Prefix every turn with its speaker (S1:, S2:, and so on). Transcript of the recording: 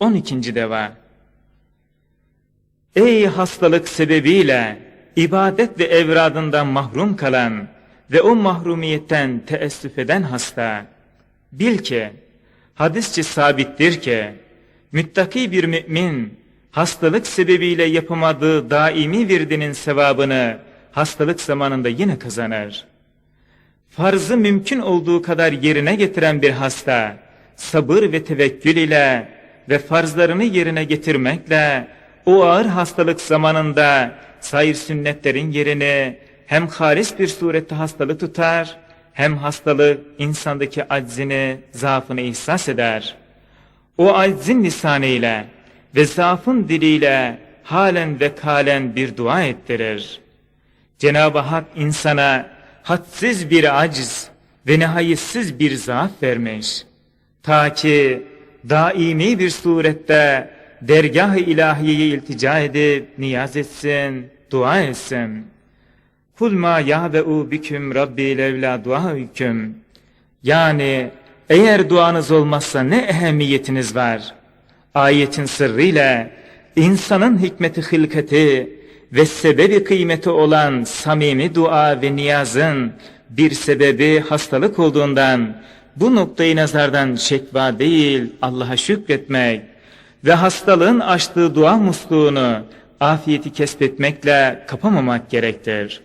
S1: 12. deva Ey hastalık sebebiyle ibadet ve evradından mahrum kalan ve o mahrumiyetten teessüf eden hasta, bil ki, hadisçi sabittir ki, müttaki bir mümin, hastalık sebebiyle yapamadığı daimi virdinin sevabını hastalık zamanında yine kazanır. Farzı mümkün olduğu kadar yerine getiren bir hasta, sabır ve tevekkül ile ve farzlarını yerine getirmekle, o ağır hastalık zamanında sayır sünnetlerin yerini hem halis bir surette hastalık tutar, hem hastalık insandaki aczini, zaafını ihsas eder. O aczin lisanıyla ve zaafın diliyle halen ve kalen bir dua ettirir. Cenab-ı Hak insana hadsiz bir aciz ve nihayetsiz bir zaaf vermiş. Ta ki daimi bir surette dergah-ı ilahiyeye iltica edip niyaz etsin, dua etsin. Kul ma yahbe'u biküm rabbi levla duaüküm. Yani eğer duanız olmazsa ne ehemmiyetiniz var? Ayetin sırrıyla insanın hikmeti hılkati ve sebebi kıymeti olan samimi dua ve niyazın bir sebebi hastalık olduğundan bu noktayı nazardan şekva değil Allah'a şükretmek ve hastalığın açtığı dua musluğunu afiyeti kesbetmekle kapamamak gerektir.